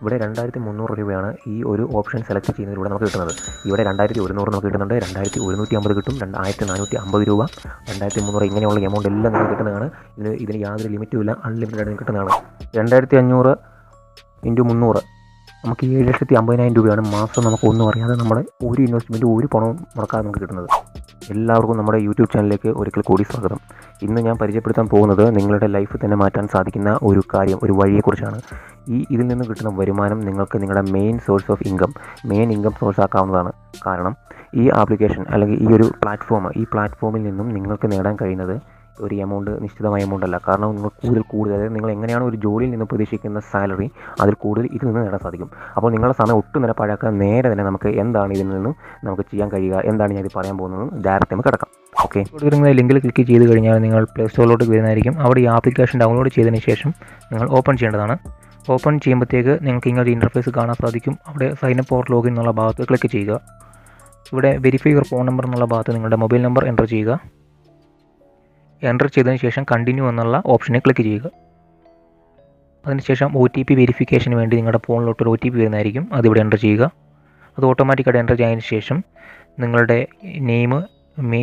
ഇവിടെ രണ്ടായിരത്തി മുന്നൂറ് രൂപയാണ് ഈ ഒരു ഓപ്ഷൻ സെലക്ട് ചെയ്യുന്നതിലൂടെ നമുക്ക് കിട്ടുന്നത്. ഇവിടെ രണ്ടായിരത്തി ഒരുന്നൂറ് നമുക്ക് കിട്ടുന്നുണ്ട്. രണ്ടായിരത്തി ഒരുന്നൂറ്റി അമ്പത് കിട്ടും. രണ്ടായിരത്തി നാനൂറ്റി അമ്പത് രൂപ. രണ്ടായിരത്തി മുന്നൂറ് ഇങ്ങനെയുള്ള എമൗണ്ട് എല്ലാം നമുക്ക് കിട്ടുന്നതാണ്. ഇതിന് ഇതിന് യാതൊരു ലിമിറ്റും ഇല്ല. അൺലിമിറ്റഡ് ആയിട്ട് കിട്ടുന്നതാണ്. രണ്ടായിരത്തി അഞ്ഞൂറ് ഇന്റു മുന്നൂറ്. നമുക്ക് ഏഴ് ലക്ഷത്തി അമ്പതിനായിരം രൂപയാണ് മാസം നമുക്ക് ഒന്നും അറിയാതെ നമ്മുടെ ഒരു ഇൻവെസ്റ്റ്മെന്റ് ഒരു പണവും മുടക്കാതെ നമുക്ക് കിട്ടുന്നത്. എല്ലാവർക്കും നമ്മുടെ യൂട്യൂബ് ചാനലിലേക്ക് ഒരിക്കൽ കൂടി സ്വാഗതം. ഇന്ന് ഞാൻ പരിചയപ്പെടുത്താൻ പോകുന്നത് നിങ്ങളുടെ ലൈഫ് തന്നെ മാറ്റാൻ സാധിക്കുന്ന ഒരു കാര്യം ഒരു വഴിയെക്കുറിച്ചാണ്. ഈ ഇതിൽ നിന്ന് കിട്ടുന്ന വരുമാനം നിങ്ങൾക്ക് നിങ്ങളുടെ main source of income main income source ആക്കാവുന്നതാണ്. കാരണം ഈ ആപ്ലിക്കേഷൻ അല്ലെങ്കിൽ ഈ ഒരു പ്ലാറ്റ്ഫോം ഈ പ്ലാറ്റ്ഫോമിൽ നിന്നും നിങ്ങൾക്ക് നേടാൻ കഴിയുന്നത് ഒരു എമൗണ്ട് നിശ്ചിതമായ എമൗണ്ട് അല്ല. കാരണം നിങ്ങൾ കൂടുതൽ കൂടുതൽ അതായത് നിങ്ങൾ എങ്ങനെയാണ് ഒരു ജോലിയിൽ നിന്ന് പ്രതീക്ഷിക്കുന്ന സാലറി അതിൽ കൂടുതൽ ഇതിൽ നിന്ന് നേടാൻ സാധിക്കും. അപ്പോൾ നിങ്ങളുടെ സമയം ഒട്ടും നേരെ പഴയാക്കാൻ നേരെ തന്നെ നമുക്ക് എന്താണ് ഇതിൽ നിന്ന് നമുക്ക് ചെയ്യാൻ കഴിയുക? എന്താണ് ഞാൻ ഇത് പറയാൻ പോകുന്നത്? ഡയറക്റ്റ് നമുക്ക് കിടക്കാം. ഓക്കെ കൊടുക്കുന്ന ലിങ്കിൽ ക്ലിക്ക് ചെയ്ത് കഴിഞ്ഞാൽ നിങ്ങൾ പ്ലേ സ്റ്റോറിലോട്ട് വരുന്നതായിരിക്കും. അവിടെ ഈ ആപ്ലിക്കേഷൻ ഡൗൺലോഡ് ചെയ്തതിന് ശേഷം നിങ്ങൾ ഓപ്പൺ ചെയ്യേണ്ടതാണ്. ഓപ്പൺ ചെയ്യുമ്പോഴത്തേക്ക് നിങ്ങൾക്ക് ഇങ്ങനെ ഇന്റർഫേസ് കാണാൻ സാധിക്കും. അവിടെ സൈൻ അപ്പ് ഓർ ലോഗിൻ എന്നുള്ള ഭാഗത്ത് ക്ലിക്ക് ചെയ്യുക. ഇവിടെ വെരിഫൈ യുവർ ഫോൺ നമ്പർ എന്നുള്ള ഭാഗത്ത് നിങ്ങളുടെ മൊബൈൽ നമ്പർ എന്റർ ചെയ്യുക. എന്റർ ചെയ്തതിന് ശേഷം കണ്ടിന്യൂ എന്നുള്ള ഓപ്ഷനെ ക്ലിക്ക് ചെയ്യുക. അതിനുശേഷം ഒ ടി പി വെരിഫിക്കേഷന് വേണ്ടി നിങ്ങളുടെ ഫോണിലോട്ട് ഒരു ഒ ടി പി വരുന്നതായിരിക്കും. അതിവിടെ എന്റർ ചെയ്യുക. അത് ഓട്ടോമാറ്റിക്കായിട്ട് എന്റർ ചെയ്തതിന് ശേഷം നിങ്ങളുടെ name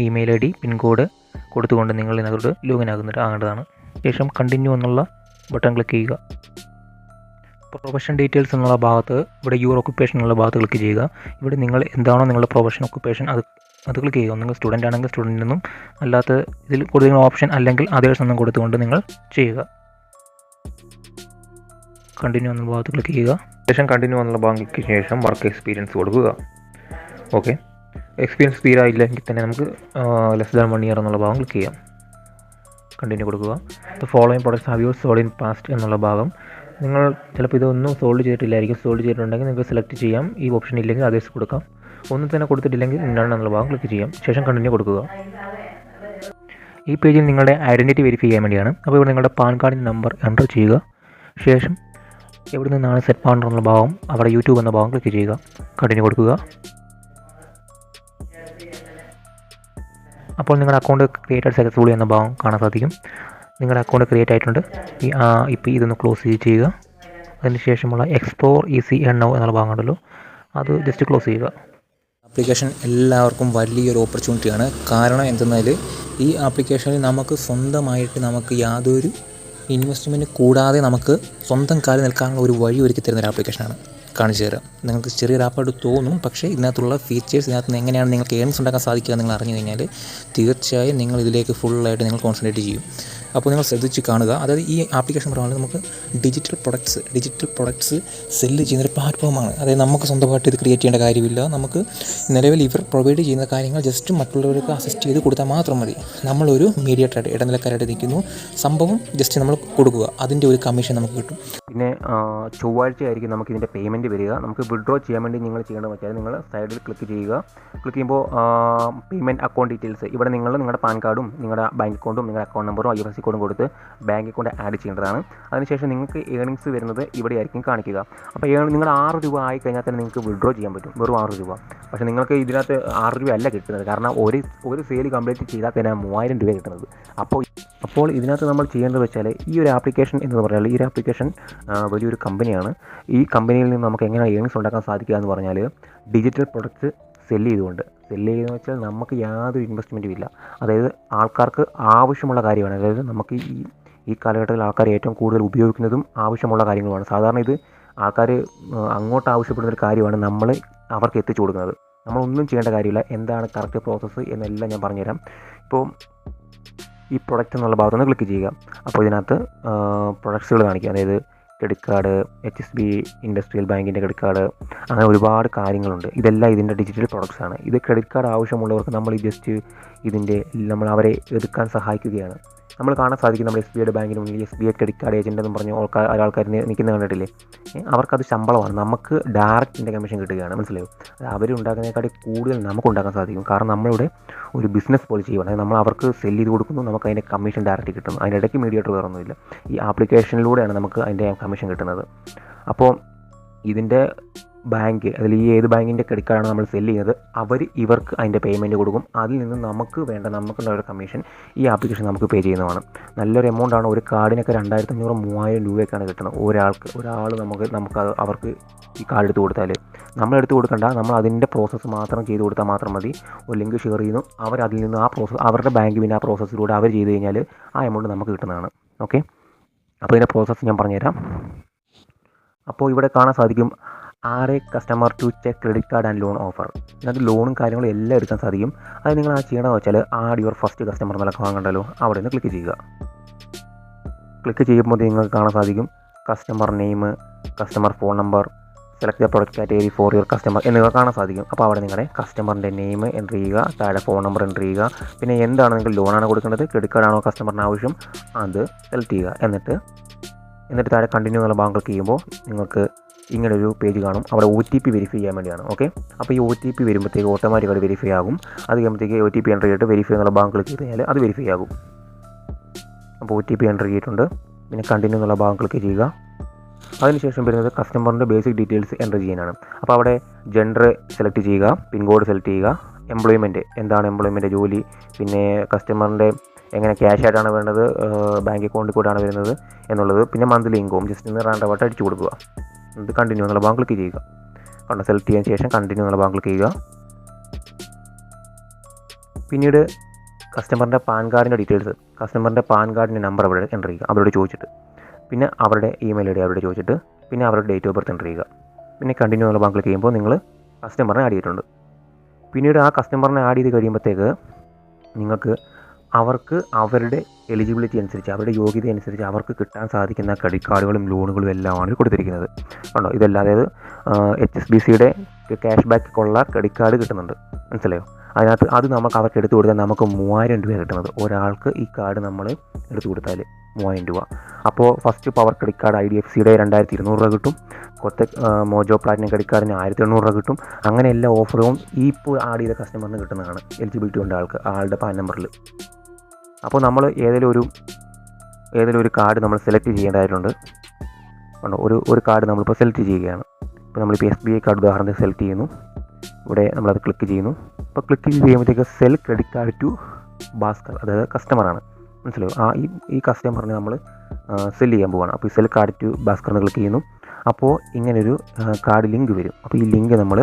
email I D pin code കൊടുത്തുകൊണ്ട് നിങ്ങൾ ഇതിനകത്തോട്ട് ലോഗിൻ ആകുന്നത് ആകേണ്ടതാണ്. ശേഷം കണ്ടിന്യൂ എന്നുള്ള ബട്ടൺ ക്ലിക്ക് ചെയ്യുക. പ്രൊഫഷൻ ഡീറ്റെയിൽസ് എന്നുള്ള ഭാഗത്ത് ഇവിടെ യുവർ ഓക്കുപ്പേഷൻ എന്നുള്ള ഭാഗത്ത് ക്ലിക്ക് ചെയ്യുക. ഇവിടെ നിങ്ങൾ എന്താണോ നിങ്ങളുടെ പ്രൊഫഷൻ ഓക്കുപ്പേഷൻ അത് അത് ക്ലിക്ക് ചെയ്യുക. നിങ്ങൾ സ്റ്റുഡന്റ് ആണെങ്കിൽ സ്റ്റുഡന്റിൽ നിന്നും അല്ലാത്ത ഇതിൽ കൊടുത്തിരിക്കുന്ന ഓപ്ഷൻ അല്ലെങ്കിൽ അതേഴ്സ് എന്നും കൊടുത്തുകൊണ്ട് നിങ്ങൾ ചെയ്യുക. കണ്ടിന്യൂ എന്നുള്ള ഭാഗത്ത് ക്ലിക്ക് ചെയ്യുക. ശേഷം കണ്ടിന്യൂ എന്നുള്ള ഭാഗം ശേഷം വർക്ക് എക്സ്പീരിയൻസ് കൊടുക്കുക. ഓക്കെ എക്സ്പീരിയൻസ് തീരായില്ലെങ്കിൽ തന്നെ നമുക്ക് ലെസ് ദാൻ വൺ ഇയർ എന്നുള്ള ഭാഗം ക്ലിക്ക് ചെയ്യാം. കണ്ടിന്യൂ കൊടുക്കുക. The following products have you sold in past എന്നുള്ള ഭാഗം. നിങ്ങൾ ചിലപ്പോൾ ഇതൊന്നും സോൾഡ് ചെയ്തിട്ടില്ലായിരിക്കും. സോൾഡ് ചെയ്തിട്ടുണ്ടെങ്കിൽ നിങ്ങൾക്ക് സെലക്ട് ചെയ്യാം. ഈ ഓപ്ഷൻ ഇല്ലെങ്കിൽ അതേഴ്സ് കൊടുക്കാം. ഒന്നും തന്നെ കൊടുത്തിട്ടില്ലെങ്കിൽ ഇന്നാണ് എന്നുള്ള ഭാഗം ക്ലിക്ക് ചെയ്യാം. ശേഷം കണ്ടിന്യൂ കൊടുക്കുക. ഈ പേജിൽ നിങ്ങളുടെ ഐഡന്റിറ്റി വെരിഫൈ ചെയ്യാൻ വേണ്ടിയാണ്. അപ്പോൾ ഇവിടെ നിങ്ങളുടെ പാൻ കാർഡിന്റെ നമ്പർ എന്റർ ചെയ്യുക. ശേഷം എവിടെ നിന്നാണ് സെറ്റ് പാണ്ടർ എന്നുള്ള ഭാഗം അവിടെ യൂട്യൂബ് എന്ന ഭാഗം ക്ലിക്ക് ചെയ്യുക. കണ്ടിന്യൂ കൊടുക്കുക. അപ്പോൾ നിങ്ങളുടെ അക്കൗണ്ട് ക്രിയേറ്റഡ് സക്സസ്ഫുള്ളി എന്ന ഭാഗം കാണാൻ സാധിക്കും. നിങ്ങളുടെ അക്കൗണ്ട് ക്രിയേറ്റ് ആയിട്ടുണ്ട്. ഈ ഇപ്പോൾ ഇതൊന്ന് ക്ലോസ് ചെയ്യുക. അതിന് ശേഷമുള്ള എക്സ്പ്ലോർ ഈസി എണ്ണോ എന്നുള്ള ഭാഗം ഉണ്ടല്ലോ. അത് ജസ്റ്റ് ക്ലോസ് ചെയ്യുക. ആപ്ലിക്കേഷൻ എല്ലാവർക്കും വലിയൊരു ഓപ്പർച്യൂണിറ്റിയാണ് കാരണം എന്തെന്നാൽ ഈ ആപ്ലിക്കേഷനിൽ നമുക്ക് സ്വന്തമായിട്ട് നമുക്ക് യാതൊരു ഇൻവെസ്റ്റ്മെന്റ് കൂടാതെ നമുക്ക് സ്വന്തം കാലിൽ നിൽക്കാനുള്ള ഒരു വഴി ഒരുക്കി തരുന്ന ഒരു ആപ്ലിക്കേഷനാണ് കാണിച്ചു തരാം. നിങ്ങൾക്ക് ചെറിയൊരു ആപ്പായിട്ട് തോന്നും പക്ഷേ ഇതിനകത്തുള്ള ഫീച്ചേഴ്സ് ഇതിനകത്ത് നിന്ന് എങ്ങനെയാണ് നിങ്ങൾക്ക് ഏൺസ് ഉണ്ടാക്കാൻ സാധിക്കുക നിങ്ങൾ അറിഞ്ഞു കഴിഞ്ഞാൽ തീർച്ചയായും നിങ്ങൾ ഇതിലേക്ക് ഫുള്ളായിട്ട് നിങ്ങൾ കോൺസെൻട്രേറ്റ് ചെയ്യും. അപ്പോൾ നിങ്ങൾ ശ്രദ്ധിച്ച് കാണുക. അതായത് ഈ ആപ്ലിക്കേഷൻ പറയുന്നത് നമുക്ക് digital products digital products sell ചെയ്യുന്ന ഒരു പ്ലാറ്റ്ഫോമാണ് അതായത് നമുക്ക് സ്വന്തമായിട്ട് ഇത് ക്രിയേറ്റ് ചെയ്യേണ്ട കാര്യമില്ല. നമുക്ക് നിലവിൽ ഇവർ പ്രൊവൈഡ് ചെയ്യുന്ന കാര്യങ്ങൾ ജസ്റ്റ് മറ്റുള്ളവർക്ക് അസിസ്റ്റ് ചെയ്ത് കൊടുത്താൽ മാത്രം മതി. നമ്മളൊരു മീഡിയേറ്റർ ഇടനിലക്കാരായിട്ട് നിൽക്കുന്നു. സംഭവം ജസ്റ്റ് നമ്മൾ കൊടുക്കുക. അതിന്റെ ഒരു കമ്മീഷൻ നമുക്ക് കിട്ടും. പിന്നെ ചൊവ്വാഴ്ച ആയിരിക്കും നമുക്ക് ഇതിന്റെ പേയ്മെന്റ് വരിക. നമുക്ക് വിഡ്രോ ചെയ്യാൻ വേണ്ടി നിങ്ങൾ ചെയ്യേണ്ടത് വെച്ചാൽ നിങ്ങൾ സൈഡിൽ ക്ലിക്ക് ചെയ്യുക. ക്ലിക്ക് ചെയ്യുമ്പോൾ പേയ്മെന്റ് അക്കൗണ്ട് ഡീറ്റെയിൽസ് ഇവിടെ നിങ്ങൾ നിങ്ങളുടെ പാൻ കാർഡും നിങ്ങളുടെ ബാങ്ക് അക്കൗണ്ടും നിങ്ങളുടെ അക്കൗണ്ട് നമ്പറും ഐ എഫ് എസ് കോഡും കൊടുത്ത് ബാങ്ക് അക്കൗണ്ട് ആഡ് ചെയ്യേണ്ടതാണ്. അതിനുശേഷം നിങ്ങൾക്ക് ഏണിങ്സ് വരുന്നത് ഇവിടെ ആയിരിക്കും കാണിക്കുക. അപ്പോൾ ഏൺ നിങ്ങൾ ആറ് രൂപ ആയി കഴിഞ്ഞാൽ തന്നെ നിങ്ങൾക്ക് വിഡ്രോ ചെയ്യാൻ പറ്റും. വെറും ആറ് രൂപ. പക്ഷേ നിങ്ങൾക്ക് ഇതിനകത്ത് ആറ് രൂപ അല്ല കിട്ടുന്നത്. കാരണം ഒരു ഒരു സെയിൽ കംപ്ലീറ്റ് ചെയ്താൽ തന്നെ മൂവായിരം രൂപ കിട്ടുന്നത്. അപ്പോൾ അപ്പോൾ ഇതിനകത്ത് നമ്മൾ ചെയ്യേണ്ടത് വെച്ചാൽ ഈ ഒരു ആപ്ലിക്കേഷൻ എന്ന് പറഞ്ഞാൽ ഈ ഒരു ആപ്ലിക്കേഷൻ വലിയൊരു കമ്പനിയാണ് ഈ കമ്പനിയിൽ നിന്ന് നമുക്ക് എങ്ങനെ ഏണിങ്സ് ഉണ്ടാക്കാൻ സാധിക്കുക എന്ന് പറഞ്ഞാൽ ഡിജിറ്റൽ പ്രൊഡക്റ്റ്സ് സെല്ല് ചെയ്തുകൊണ്ട്. സെല്ല് ചെയ്യുന്നത് വെച്ചാൽ നമുക്ക് യാതൊരു ഇൻവെസ്റ്റ്മെന്റും ഇല്ല. അതായത് ആൾക്കാർക്ക് ആവശ്യമുള്ള കാര്യമാണ്. അതായത് നമുക്ക് ഈ ഈ കാലഘട്ടത്തിൽ ആൾക്കാർ ഏറ്റവും കൂടുതൽ ഉപയോഗിക്കുന്നതും ആവശ്യമുള്ള കാര്യങ്ങളുമാണ്. സാധാരണ ഇത് ആൾക്കാർ അങ്ങോട്ട് ആവശ്യപ്പെടുന്ന ഒരു കാര്യമാണ് നമ്മൾ അവർക്ക് എത്തിച്ചു കൊടുക്കുന്നത്. നമ്മളൊന്നും ചെയ്യേണ്ട കാര്യമില്ല. എന്താണ് കറക്റ്റ് പ്രോസസ്സ് എന്നെല്ലാം ഞാൻ പറഞ്ഞുതരാം. ഇപ്പോൾ ഈ പ്രൊഡക്റ്റ് എന്നുള്ള ഭാഗത്തുനിന്ന് ക്ലിക്ക് ചെയ്യുക. അപ്പോൾ ഇതിനകത്ത് പ്രൊഡക്ട്സുകൾ കാണിക്കുക. അതായത് credit card H S B industrial ബാങ്കിന്റെ ക്രെഡിറ്റ് കാർഡ് അങ്ങനെ ഒരുപാട് കാര്യങ്ങളുണ്ട്. ഇതെല്ലാം ഇതിന്റെ ഡിജിറ്റൽ പ്രോഡക്ട്സ് ആണ്. ഇത് ക്രെഡിറ്റ് കാർഡ് ആവശ്യമുള്ളവർക്ക് നമ്മൾ ജസ്റ്റ് ഇതിന്റെ നമ്മൾ അവരെ എടുക്കാൻ സഹായിക്കുകയാണ്. നമ്മൾ കാണാൻ സാധിക്കും നമ്മുടെ എസ് ബി ഐയുടെ ബാങ്കിന് മുന്നിൽ S B I credit card agent എന്ന് പറഞ്ഞ് ആൾക്കാർ നിൽക്കുന്ന കണ്ടിട്ടില്ലേ? അവർക്കത് ശമ്പളമാണ്. നമുക്ക് ഡയറക്റ്റ് ഇതിന്റെ കമ്മീഷൻ കിട്ടുകയാണ്. മനസ്സിലായോ? അത് അവരുണ്ടാക്കുന്നതിനേക്കാട്ടി കൂടുതൽ നമുക്ക് ഉണ്ടാക്കാൻ സാധിക്കും. കാരണം നമ്മളുടെ ഒരു ബിസിനസ് പോലെ ചെയ്യുകയാണ് നമ്മൾ അവർക്ക് സെല്ല് ചെയ്ത് കൊടുക്കുന്നു നമുക്ക് അതിന്റെ കമ്മീഷൻ ഡയറക്റ്റ് കിട്ടുന്നു അതിനിടയ്ക്ക് മീഡിയേറ്റർ വേറൊന്നുമില്ല ഈ ആപ്ലിക്കേഷനിലൂടെയാണ് നമുക്ക് അതിന്റെ കമ്മീഷൻ കിട്ടുന്നത്. അപ്പോൾ ഇതിന്റെ ബാങ്ക് അതിൽ ഈ ഏത് ബാങ്കിന്റെ ക്രെഡിറ്റ് കാർഡാണ് നമ്മൾ സെൽ ചെയ്യുന്നത് അവർ ഇവർക്ക് അതിന്റെ പേയ്മെന്റ് കൊടുക്കും. അതിൽ നിന്ന് നമുക്ക് വേണ്ട നമുക്കുള്ള ഒരു കമ്മീഷൻ ഈ ആപ്ലിക്കേഷൻ നമുക്ക് പേ ചെയ്യുന്നതാണ്. നല്ലൊരു എമൗണ്ട് ആണ് ഒരു കാർഡിനൊക്കെ രണ്ടായിരത്തി അഞ്ഞൂറ് മൂവായിരം രൂപയൊക്കെയാണ് കിട്ടുന്നത്. ഒരാൾക്ക് ഒരാൾ നമുക്ക് നമുക്ക് അവർക്ക് ഈ കാർഡ് എടുത്ത് കൊടുത്താൽ നമ്മൾ എടുത്ത് കൊടുക്കണ്ട നമ്മൾ അതിന്റെ പ്രോസസ്സ് മാത്രം ചെയ്ത് കൊടുത്താൽ മാത്രം മതി. ഒരു ലിങ്ക് ഷെയർ ചെയ്യുന്നു അവർ അതിൽ നിന്ന് ആ പ്രോസസ്സ് അവരുടെ ബാങ്ക് പിന്നെ ആ പ്രോസസ്സിലൂടെ അവർ ചെയ്ത് കഴിഞ്ഞാൽ ആ എമൗണ്ട് നമുക്ക് കിട്ടുന്നതാണ്. ഓക്കെ അപ്പോൾ ഇതിന്റെ പ്രോസസ്സ് ഞാൻ പറഞ്ഞുതരാം. അപ്പോൾ ഇവിടെ കാണാൻ സാധിക്കും a customer to check credit card and loan offer ഇതിനകത്ത് ലോണും കാര്യങ്ങളും എല്ലാം എടുക്കാൻ സാധിക്കും. അത് നിങ്ങൾ ആ ചെയ്യണമെന്ന് വെച്ചാൽ ആഡ് യുവർ ഫസ്റ്റ് കസ്റ്റമർ എന്നൊക്കെ വാങ്ങണ്ടല്ലോ. അവിടെ നിന്ന് ക്ലിക്ക് ചെയ്യുക. ക്ലിക്ക് ചെയ്യുമ്പോൾ നിങ്ങൾക്ക് കാണാൻ സാധിക്കും. Customer name customer phone number select the product category for your customer എന്നിവ കാണാൻ സാധിക്കും. അപ്പോൾ അവിടെ നിങ്ങളുടെ കസ്റ്റമറിന്റെ നെയിം എന്റർ ചെയ്യുക താഴെ ഫോൺ നമ്പർ എന്റർ ചെയ്യുക. പിന്നെ എന്താണ് നിങ്ങൾ ലോണാണ് കൊടുക്കേണ്ടത്? ക്രെഡിറ്റ് കാർഡാണോ കസ്റ്റമറിന് ആവശ്യം? അത് സെലക്ട് ചെയ്യുക. എന്നിട്ട് എന്നിട്ട് താഴെ കണ്ടിന്യൂ എന്നുള്ള ഭാഗം ക്ലിക്ക് ചെയ്യുമ്പോൾ നിങ്ങൾക്ക് ഇങ്ങനെ ഒരു പേജ് കാണും. അവിടെ ഒ ടി പി വെരിഫൈ ചെയ്യാൻ വേണ്ടിയാണ്. ഓക്കെ അപ്പോൾ ഈ ഒ ടി പി വരുമ്പോഴത്തേക്ക് ഓട്ടോമാറ്റിക്കായിട്ട് വെരിഫൈ ആകും. അത് കഴിയുമ്പോഴത്തേക്ക് ഒ ടി പി എന്റർ ചെയ്തിട്ട് വെരിഫൈ എന്നുള്ള ഭാഗം ക്ലിക്ക് ചെയ്ത് കഴിഞ്ഞാൽ അത് വെരിഫൈ ആകും. അപ്പോൾ ഒ ടി പി എന്റർ ചെയ്തിട്ടുണ്ട് പിന്നെ കണ്ടിന്യൂ എന്നുള്ള ഭാഗം ക്ലിക്ക് ചെയ്യുക. അതിനുശേഷം വരുന്നത് കസ്റ്റമറിന്റെ ബേസിക് ഡീറ്റെയിൽസ് എന്റർ ചെയ്യാനാണ്. അപ്പോൾ അവിടെ ജെൻഡർ സെലക്ട് ചെയ്യുക പിൻകോഡ് സെലക്ട് ചെയ്യുക എംപ്ലോയ്മെന്റ് എന്താണ് എംപ്ലോയ്മെന്റ് ജോലി പിന്നെ കസ്റ്റമറിന്റെ എങ്ങനെ ക്യാഷ് ആയിട്ടാണ് വേണ്ടത് ബാങ്ക് അക്കൗണ്ടിൽ കൂടെയാണ് വരുന്നത് എന്നുള്ളത് പിന്നെ മന്ത്ലി ഇൻകോം ജസ്റ്റ് ഒന്ന് റാൻഡ് അടിച്ചു കൊടുക്കുക. എന്നിട്ട് കണ്ടിന്യൂ എന്നുള്ള ഭാഗം ക്ലിക്ക് ചെയ്യുക. കണ്ടോ സെലക്ട് ചെയ്യാൻ ശേഷം കണ്ടിന്യൂ എന്നുള്ള ഭാഗം ക്ലിക്ക് ചെയ്യുക. പിന്നീട് കസ്റ്റമറിന്റെ പാൻ കാർഡിന്റെ ഡീറ്റെയിൽസ് കസ്റ്റമറിന്റെ പാൻ കാർഡിന്റെ നമ്പർ അവിടെ എന്റർ ചെയ്യുക. അവരോട് ചോദിച്ചിട്ട്. പിന്നെ അവരുടെ ഇമെയിൽ ഐ ഡി അവരോട് ചോദിച്ചിട്ട് പിന്നെ അവരുടെ ഡേറ്റ് ഓഫ് ബർത്ത് എന്റർ ചെയ്യുക. പിന്നെ കണ്ടിന്യൂ എന്നുള്ള ഭാഗം ക്ലിക്ക് ചെയ്യുമ്പോൾ നിങ്ങൾ കസ്റ്റമറിനെ ആഡ് ചെയ്തിട്ടുണ്ട്. പിന്നീട് ആ കസ്റ്റമറിനെ ആഡ് ചെയ്ത് കഴിയുമ്പോഴത്തേക്ക് നിങ്ങൾക്ക് അവർക്ക് അവരുടെ എലിജിബിലിറ്റി അനുസരിച്ച് അവരുടെ യോഗ്യത അനുസരിച്ച് അവർക്ക് കിട്ടാൻ സാധിക്കുന്ന ക്രെഡിറ്റ് കാർഡുകളും ലോണുകളും എല്ലാമാണ് കൊടുത്തിരിക്കുന്നത്. കണ്ടോ? ഇതല്ല അതായത് എച്ച് എസ് ബി സിയുടെ ക്യാഷ് ബാക്കുള്ള ക്രെഡിറ്റ് കാർഡ് കിട്ടുന്നുണ്ട്. മനസ്സിലായോ? അതിനകത്ത് അത് നമുക്ക് അവർക്ക് എടുത്തു കൊടുത്താൽ നമുക്ക് മൂവായിരം രൂപ കിട്ടുന്നത്. ഒരാൾക്ക് ഈ കാർഡ് നമ്മൾ എടുത്തു കൊടുത്താൽ മൂവായിരം രൂപ. അപ്പോൾ first power credit card I D F സിയുടെ രണ്ടായിരത്തി ഇരുന്നൂറ് രൂപ കിട്ടും. കൊത്ത മോജോ പ്ലാറ്റിനം ക്രെഡിറ്റ് കാർഡിന് ആയിരത്തി എണ്ണൂറ് രൂപ കിട്ടും. അങ്ങനെ എല്ലാ ഓഫറും ഈ ഇപ്പോൾ ആഡ് ചെയ്ത കസ്റ്റമറിന് കിട്ടുന്നതാണ് എലിജിബിലിറ്റി ഉണ്ട് ആൾക്ക് ആളുടെ പാൻ നമ്പറിൽ അപ്പോൾ നമ്മൾ ഏതെങ്കിലും ഒരു ഏതെങ്കിലും ഒരു കാർഡ് നമ്മൾ സെലക്ട് ചെയ്യേണ്ടതായിട്ടുണ്ട്. ഒരു ഒരു കാർഡ് നമ്മളിപ്പോൾ സെലക്ട് ചെയ്യുകയാണ്. ഇപ്പോൾ നമ്മളിപ്പോൾ എസ് ബി ഐ കാർഡ് ഉദാഹരണത്തിന് സെലക്ട് ചെയ്യുന്നു. ഇവിടെ നമ്മളത് ക്ലിക്ക് ചെയ്യുന്നു. അപ്പോൾ ക്ലിക്ക് ചെയ്ത് sell credit card to Bhaskar അതായത് കസ്റ്റമറാണ് മനസ്സിലായോ? ആ ഈ ഈ കസ്റ്റമറിനെ നമ്മൾ സെൽ ചെയ്യാൻ പോവുകയാണ് അപ്പോൾ ഈ സെൽ കാർഡ് ടു ഭാസ്കർ എന്ന് ക്ലിക്ക് ചെയ്യുന്നു. അപ്പോൾ ഇങ്ങനൊരു കാർഡ് ലിങ്ക് വരും. അപ്പോൾ ഈ ലിങ്ക് നമ്മൾ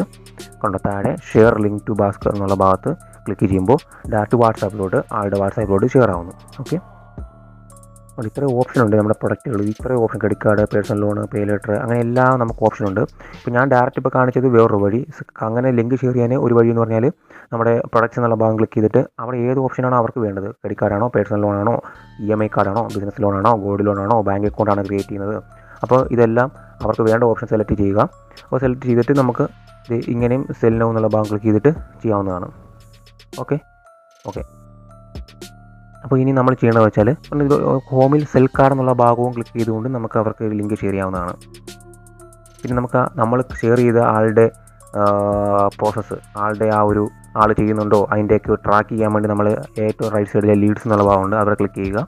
കൊണ്ട താഴെ ഷെയർ ലിങ്ക് ടു ഭാസ്കർ എന്നുള്ള ഭാഗത്ത് ക്ലിക്ക് ചെയ്യുമ്പോൾ ഡയറക്റ്റ് വാട്സാപ്പിലോട്ട് ആളുടെ വാട്സാപ്പിലോട്ട് ഷെയർ ആവുന്നു. ഓക്കെ അപ്പോൾ ഇത്രയും ഓപ്ഷൻ ഉണ്ട് നമ്മുടെ പ്രൊഡക്റ്റുകൾ ഇത്രയും option credit card personal loan pay letter അങ്ങനെ എല്ലാം നമുക്ക് ഓപ്ഷൻ ഉണ്ട്. ഇപ്പോൾ ഞാൻ ഡയറക്റ്റ് ഇപ്പോൾ കാണിച്ചത് വേറൊരു വഴി. അങ്ങനെ ലിങ്ക് ഷെയർ ചെയ്യാൻ ഒരു വഴി എന്ന് പറഞ്ഞാൽ നമ്മുടെ പ്രൊഡക്ട്സ് എന്നുള്ള ഭാഗം ക്ലിക്ക് ചെയ്തിട്ട് അവിടെ ഏത് ഓപ്ഷനാണോ അവർക്ക് വേണ്ടത്. ക്രെഡിറ്റ് കാർഡാണോ പേഴ്സണൽ ലോണാണോ ഇ എം ഐ കാർഡാണോ ബിസിനസ് ലോണാണോ ഗോൾഡ് ലോണാണോ ബാങ്ക് അക്കൗണ്ടാണ് ക്രിയേറ്റ് ചെയ്യുന്നത്. അപ്പോൾ ഇതെല്ലാം അവർക്ക് വേണ്ട ഓപ്ഷൻ സെലക്ട് ചെയ്യുക. അപ്പോൾ സെലക്ട് ചെയ്തിട്ട് നമുക്ക് ഇത് ഇങ്ങനെയും സെൽ നോ എന്നുള്ള ഭാഗം ക്ലിക്ക് ചെയ്തിട്ട് ചെയ്യാവുന്നതാണ്. ഓക്കെ ഓക്കെ അപ്പോൾ ഇനി നമ്മൾ ചെയ്യേണ്ടത് വെച്ചാൽ ഇത് ഹോമിൽ സെൽ കാർഡ് എന്നുള്ള ഭാഗവും ക്ലിക്ക് ചെയ്തുകൊണ്ട് നമുക്ക് അവർക്ക് ലിങ്ക് ഷെയർ ചെയ്യാവുന്നതാണ്. പിന്നെ നമുക്ക് നമ്മൾ ഷെയർ ചെയ്ത ആളുടെ പ്രോസസ്സ് ആളുടെ ആ ഒരു ആൾ ചെയ്യുന്നുണ്ടോ? അതിന്റെയൊക്കെ ട്രാക്ക് ചെയ്യാൻ വേണ്ടി നമ്മൾ ഏറ്റവും റൈറ്റ് സൈഡിലെ ലീഡ്സ് എന്നുള്ള ഭാഗമുണ്ട് അവിടെ ക്ലിക്ക് ചെയ്യുക.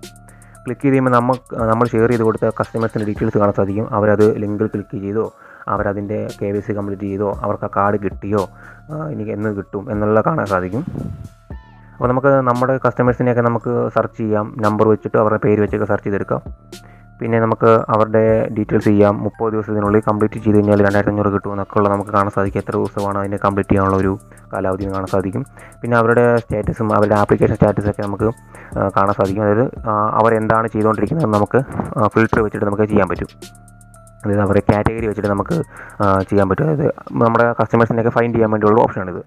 ക്ലിക്ക് ചെയ്ത് കഴിയുമ്പോൾ നമുക്ക് നമ്മൾ ഷെയർ ചെയ്ത് കൊടുത്ത കസ്റ്റമേഴ്സിന്റെ ഡീറ്റെയിൽസ് കാണാൻ സാധിക്കും. അവരത് ലിങ്കിൽ ക്ലിക്ക് ചെയ്തോ അവരതിന്റെ കെ വി സി കംപ്ലീറ്റ് ചെയ്തോ അവർക്ക് ആ കാർഡ് കിട്ടിയോ എനിക്ക് എന്ന് കിട്ടും എന്നുള്ള കാണാൻ സാധിക്കും. അപ്പോൾ നമുക്ക് നമ്മുടെ കസ്റ്റമേഴ്സിനെയൊക്കെ നമുക്ക് സെർച്ച് ചെയ്യാം. നമ്പർ വെച്ചിട്ട് അവരുടെ പേര് വെച്ചൊക്കെ സെർച്ച് ചെയ്തെടുക്കാം. പിന്നെ നമുക്ക് അവരുടെ ഡീറ്റെയിൽസ് ചെയ്യാം. മുപ്പത് ദിവസത്തിനുള്ളിൽ കംപ്ലീറ്റ് ചെയ്ത് കഴിഞ്ഞാൽ രണ്ടായിരത്തി അഞ്ഞൂറ് കിട്ടും എന്നൊക്കെ ഉള്ള നമുക്ക് കാണാൻ സാധിക്കും. എത്ര ദിവസമാണ് അതിനെ കംപ്ലീറ്റ് ചെയ്യാനുള്ള ഒരു കാലാവധി കാണാൻ സാധിക്കും. പിന്നെ അവരുടെ സ്റ്റാറ്റസും അവരുടെ ആപ്ലിക്കേഷൻ സ്റ്റാറ്റസൊക്കെ നമുക്ക് കാണാൻ സാധിക്കും. അതായത് അവരെന്താണ് ചെയ്തുകൊണ്ടിരിക്കുന്നത് നമുക്ക് ഫിൽട്ടർ വെച്ചിട്ട് നമുക്ക് ചെയ്യാൻ പറ്റും. അതായത് അവരുടെ കാറ്റഗറി വെച്ചിട്ട് നമുക്ക് ചെയ്യാൻ പറ്റും. അതായത് നമ്മുടെ കസ്റ്റമേഴ്സിനെയൊക്കെ ഫൈൻഡ് ചെയ്യാൻ വേണ്ടിയുള്ള ഓപ്ഷനാണിത്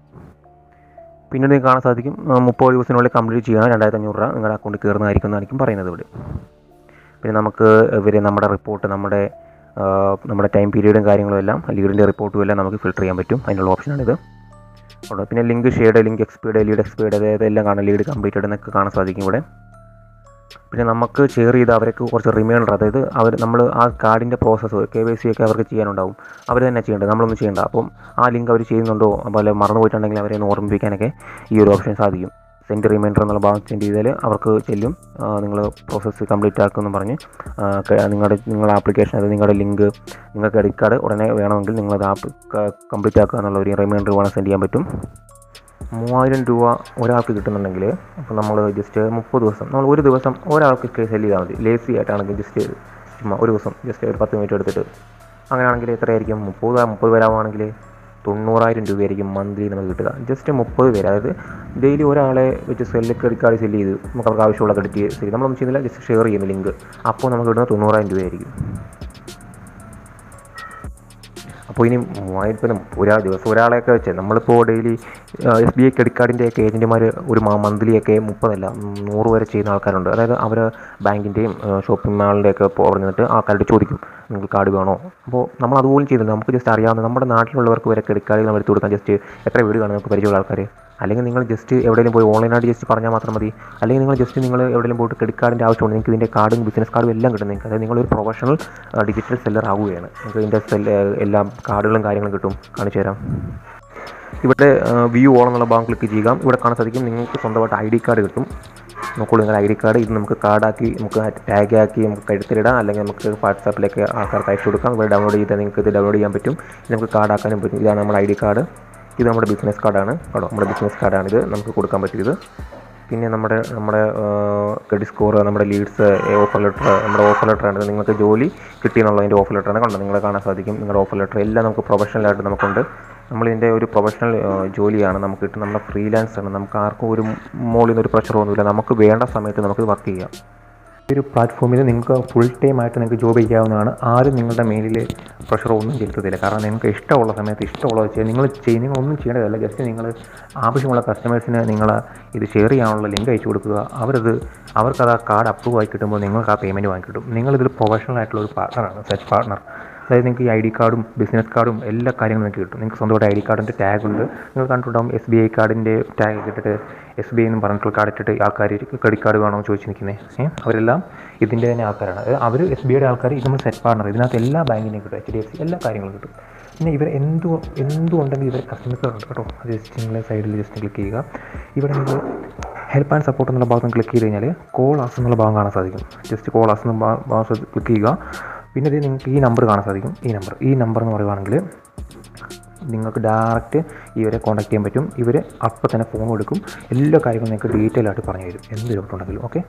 പിന്നെ നിങ്ങൾക്ക് കാണാൻ സാധിക്കും മുപ്പത് ദിവസത്തിനുള്ളിൽ കംപ്ലീറ്റ് ചെയ്യണം രണ്ടായിരത്തി അഞ്ഞൂറ് രൂപ നിങ്ങളുടെ അക്കൗണ്ടിൽ കയറുന്നതായിരിക്കും എന്നായിരിക്കും പറയുന്നത് ഇവിടെ. പിന്നെ നമുക്ക് ഇവർ നമ്മുടെ റിപ്പോർട്ട് നമ്മുടെ നമ്മുടെ ടൈം പീരീഡും കാര്യങ്ങളും എല്ലാം ലീഡിന്റെ റിപ്പോർട്ടും എല്ലാം നമുക്ക് ഫിൽറ്റർ ചെയ്യാൻ പറ്റും. അതിനുള്ള ഓപ്ഷനാണിത് ഉണ്ട് പിന്നെ link shared link expired lead expired അതായത് എല്ലാം കാണാം. ലീഡ് കംപ്ലീറ്റഡ് എന്നൊക്കെ കാണാൻ സാധിക്കും ഇവിടെ. പിന്നെ നമുക്ക് ഷെയർ ചെയ്ത് അവർക്ക് കുറച്ച് റിമൈൻഡർ അതായത് അവർ നമ്മൾ ആ കാർഡിന്റെ പ്രോസസ്സ് കെ വൈ സി ഒക്കെ അവർക്ക് ചെയ്യാനുണ്ടാവും. അവർ തന്നെ ചെയ്യേണ്ടത്. നമ്മളൊന്നും ചെയ്യേണ്ട. അപ്പം ആ ലിങ്ക് അവർ ചെയ്യുന്നുണ്ടോ? അതുപോലെ മറന്നു പോയിട്ടുണ്ടെങ്കിൽ അവരെ ഓർമ്മിപ്പിക്കാനൊക്കെ ഈ ഒരു ഓപ്ഷൻ സാധിക്കും. സെൻഡ് റിമൈൻഡർ എന്നുള്ള ഭാഗം സെൻഡ് ചെയ്താൽ അവർക്ക് ചെല്ലും. നിങ്ങൾ പ്രോസസ്സ് കംപ്ലീറ്റ് ആക്കുമെന്ന് പറഞ്ഞ് നിങ്ങളുടെ നിങ്ങളുടെ ആപ്ലിക്കേഷൻ അത് നിങ്ങളുടെ ലിങ്ക് നിങ്ങൾക്ക് ക്രെഡിറ്റ് കാർഡ് ഉടനെ വേണമെങ്കിൽ നിങ്ങളത് ആപ്പ് കംപ്ലീറ്റ് ആക്കുക എന്നുള്ള ഒരു റിമൈൻഡർ വേണം സെൻഡ് ചെയ്യാൻ പറ്റും. മൂവായിരം രൂപ ഒരാൾക്ക് കിട്ടുന്നുണ്ടെങ്കിൽ അപ്പോൾ നമ്മൾ ജസ്റ്റ് മുപ്പത് ദിവസം നമ്മൾ ഒരു ദിവസം ഒരാൾക്ക് സെൽ ചെയ്താൽ മതി. ലേസി ആയിട്ടാണെങ്കിൽ ജസ്റ്റ് ചുമ്മാ ഒരു ദിവസം ജസ്റ്റ് ഒരു പത്ത് മിനിറ്റ് എടുത്തിട്ട്. അങ്ങനെയാണെങ്കിൽ എത്രയായിരിക്കും? മുപ്പത് മുപ്പത് പേരാവുകയാണെങ്കിൽ തൊണ്ണൂറായിരം രൂപയായിരിക്കും മന്ത്ലി നമുക്ക് കിട്ടുക. ജസ്റ്റ് മുപ്പത് പേര് അതായത് ഡെയിലി ഒരാളെ വെച്ച് സെല്ല് ക്രെഡിറ്റ് കാർഡ് സെല്ല് ചെയ്ത് നമുക്ക് അവർക്ക് ആവശ്യമുള്ള ക്രെഡിറ്റ് ചെയ്ത് നമ്മളൊന്നും ചെയ്യുന്നില്ല ജസ്റ്റ് ഷെയർ ചെയ്യുന്ന ലിങ്ക് അപ്പോൾ നമുക്ക് കിട്ടുന്ന തൊണ്ണൂറായിരം രൂപയായിരിക്കും. അപ്പോൾ ഇനി മൂവായിരത്തിനും ഒരാൾ ദിവസം ഒരാളെയൊക്കെ വെച്ച് നമ്മളിപ്പോൾ daily S B I credit കാർഡിന്റെ ഒക്കെ ഏജന്റുമാർ ഒരു മന്ത്ലിയൊക്കെ മുപ്പതല്ല നൂറ് വരെ ചെയ്യുന്ന ആൾക്കാരുണ്ട്. അതായത് അവർ ബാങ്കിന്റെയും ഷോപ്പിംഗ് മാളിന്റെയൊക്കെ പറഞ്ഞിട്ട് ആൾക്കാരോട് ചോദിക്കും നിങ്ങൾക്ക് കാർഡ് വേണോ? അപ്പോൾ നമ്മൾ അതുപോലും ചെയ്യുന്നുണ്ട് നമുക്ക് ജസ്റ്റ് അറിയാവുന്ന നമ്മുടെ നാട്ടിലുള്ളവർക്ക് വരെ ക്രെഡിറ്റ് കാർഡ് നമ്മൾ എടുത്ത് കൊടുക്കാൻ ജസ്റ്റ് എത്ര വീട് കാണും നമുക്ക് പരിചയമുള്ള ആൾക്കാർ അല്ലെങ്കിൽ നിങ്ങൾ ജസ്റ്റ് എവിടെയെങ്കിലും പോയി ഓൺലൈനായിട്ട് ജസ്റ്റ് പറഞ്ഞാൽ മാത്രം മതി. അല്ലെങ്കിൽ നിങ്ങൾ ജസ്റ്റ് നിങ്ങൾ എവിടെയെങ്കിലും പോയിട്ട് ക്രെഡിറ്റ് കാർഡിന്റെ ആവശ്യമുണ്ട് നിങ്ങൾക്ക് ഇതിന്റെ കാർഡും ബിസിനസ് കാർഡും എല്ലാം കിട്ടും നിങ്ങൾക്ക്. അതായത് നിങ്ങളൊരു പ്രൊഫഷണൽ ഡിജിറ്റൽ സെല്ലർ ആവുകയാണ്. നിങ്ങൾക്ക് ഇതിന്റെ സെല്ല് എല്ലാം കാർഡുകളും കാര്യങ്ങളും കിട്ടും. കാണിച്ചു തരാം. ഇവിടെ വ്യൂ ഓൾ എന്നുള്ള ഭാഗം ക്ലിക്ക് ചെയ്യാം ഇവിടെ കാണാൻ സാധിക്കും നിങ്ങൾക്ക് സ്വന്തമായിട്ട് ഐ ഡി കാർഡ് കിട്ടും. നോക്കുള്ളൂ നിങ്ങൾ ഐ ഡി കാർഡ്. ഇത് നമുക്ക് കാർഡാക്കി നമുക്ക് ടാഗ് ആക്കി നമുക്ക് കഴുത്തിലിടാം അല്ലെങ്കിൽ നമുക്ക് വാട്സാപ്പിലേക്ക് ആൾക്കാർക്ക് അയച്ചു കൊടുക്കാം. ഇവിടെ ഡൗൺലോഡ് ചെയ്താൽ നിങ്ങൾക്ക് ഇത് ഡൗൺലോഡ് ചെയ്യാൻ പറ്റും. നമുക്ക് കാർഡാക്കാനും പറ്റും. ഇതാണ് നമ്മുടെ ഐ ഡി കാർഡ്. ഇത് നമ്മുടെ ബിസിനസ് കാർഡാണ് കേട്ടോ നമ്മുടെ ബിസിനസ് കാർഡാണിത് നമുക്ക് കൊടുക്കാൻ പറ്റിയത്. പിന്നെ നമ്മുടെ നമ്മുടെ ക്രെഡിറ്റ് സ്കോർ നമ്മുടെ ലീഡ്സ് ഓഫർ ലെറ്റർ നമ്മുടെ ഓഫർ ലെറ്റർ ആണ്. നിങ്ങൾക്ക് ജോലി കിട്ടിയെന്നുള്ളതിന്റെ ഓഫർ ലെറ്റർ ആണ്. കണ്ടോ? നിങ്ങളെ കാണാൻ സാധിക്കും. നിങ്ങളുടെ ഓഫർ ലെറ്റർ എല്ലാം നമുക്ക് പ്രൊഫഷണലായിട്ട് നമുക്കുണ്ട്. നമ്മളിതിന്റെ ഒരു പ്രൊഫഷണൽ ജോലിയാണ് നമുക്ക് കിട്ടുന്ന നമ്മുടെ ആണ്. നമുക്ക് ആർക്കും ഒരു മുകളിൽ നിന്ന് ഒരു പ്രഷറൊന്നുമില്ല നമുക്ക് വേണ്ട സമയത്ത് നമുക്ക് വർക്ക് ചെയ്യാം. ഈ ഒരു പ്ലാറ്റ്ഫോമിൽ നിങ്ങൾക്ക് ഫുൾ ടൈം ആയിട്ട് നിങ്ങൾക്ക് ജോബ് ചെയ്യാവുന്നതാണ്. ആരും നിങ്ങളുടെ മെയിലിൽ പ്രഷർ ഒന്നും ചെലുത്തത്തില്ല. കാരണം നിങ്ങൾക്ക് ഇഷ്ടമുള്ള സമയത്ത് ഇഷ്ടമുള്ള വെച്ചാൽ നിങ്ങൾ ചെയ്യ. നിങ്ങൾ ഒന്നും ചെയ്യേണ്ടതല്ല. ജസ്റ്റ് നിങ്ങൾ ആവശ്യമുള്ള കസ്റ്റമേഴ്സിന് നിങ്ങൾ ഇത് ഷെയർ ചെയ്യാനുള്ള ലിങ്ക് അയച്ചു കൊടുക്കുക. അവരത് അവർക്കത് ആ കാർഡ് അപ്രൂവ് ആയി കിട്ടുമ്പോൾ നിങ്ങൾക്ക് ആ പേയ്മെന്റ് വാങ്ങിക്കിട്ടും. നിങ്ങളിതിൽ പ്രൊഫഷണൽ ആയിട്ടുള്ള ഒരു പാർട്ണറാണ് സെറ്റ് പാർട്ണർ അതായത് നിങ്ങൾക്ക് ഈ ഐ ഡി കാർഡും ബിസിനസ് കാർഡും എല്ലാ കാര്യങ്ങളും നിങ്ങൾക്ക് കിട്ടും. നിങ്ങൾക്ക് സ്വന്തമായിട്ട് ഐ ഡി കാർഡിന്റെ ടാഗ് ഉണ്ട്. നിങ്ങൾ കണ്ടിട്ടുണ്ടാവും എസ് ബി ഐ കാർഡിന്റെ ടാഗ് ഇട്ടിട്ട് എസ് ബി ഐ എന്ന് പറഞ്ഞിട്ടുള്ള കാർഡ് ഇട്ടിട്ട് ആൾക്കാർ ക്രെഡിറ്റ് കാർഡ് വേണമെന്ന് ചോദിച്ച് നിൽക്കുന്നത് അവരെല്ലാം ഇതിന്റെ തന്നെ ആൾക്കാരാണ്. അവർ എസ് ബി ഐയുടെ ആൾക്കാർ ഇത് നമ്മൾ സെറ്റ് പാർട്ണർ ഇതിനകത്ത് എല്ലാ ബാങ്കിനെയും കിട്ടും എച്ച് ഡി എഫ് സി എല്ലാ കാര്യങ്ങളും കിട്ടും. പിന്നെ ഇവർ എന്തു എന്തുണ്ടെങ്കിൽ ഇവർ കസ്റ്റമർ ഉണ്ട് കേട്ടോ. ജസ്റ്റ് നിങ്ങൾ സൈഡിൽ ജസ്റ്റ് ക്ലിക്ക് ചെയ്യുക. ഇവിടെ നിങ്ങൾ ഹെൽപ്പ് ആൻഡ് സപ്പോർട്ട് എന്നുള്ള ഭാഗം ക്ലിക്ക് ചെയ്ത് കഴിഞ്ഞാൽ കോൾ ആസ് എന്നുള്ള ഭാഗം കാണാൻ സാധിക്കും. ജസ്റ്റ് കോൾ ആസ് എന്ന ഭാഗം ക്ലിക്ക് ചെയ്യുക. പിന്നെ ഇത് നിങ്ങൾക്ക് ഈ നമ്പർ കാണാൻ സാധിക്കും. ഈ നമ്പർ ഈ നമ്പർ എന്ന് പറയുവാണെങ്കിൽ നിങ്ങൾക്ക് ഡയറക്റ്റ് ഇവരെ കോൺടാക്ട് ചെയ്യാൻ പറ്റും. ഇവർ അപ്പം തന്നെ ഫോൺ കൊടുക്കും എല്ലാ കാര്യങ്ങളും നിങ്ങൾക്ക് ഡീറ്റെയിൽ ആയിട്ട് പറഞ്ഞു തരും എന്ത് ഡൗട്ട് ഉണ്ടെങ്കിലും ഓക്കെ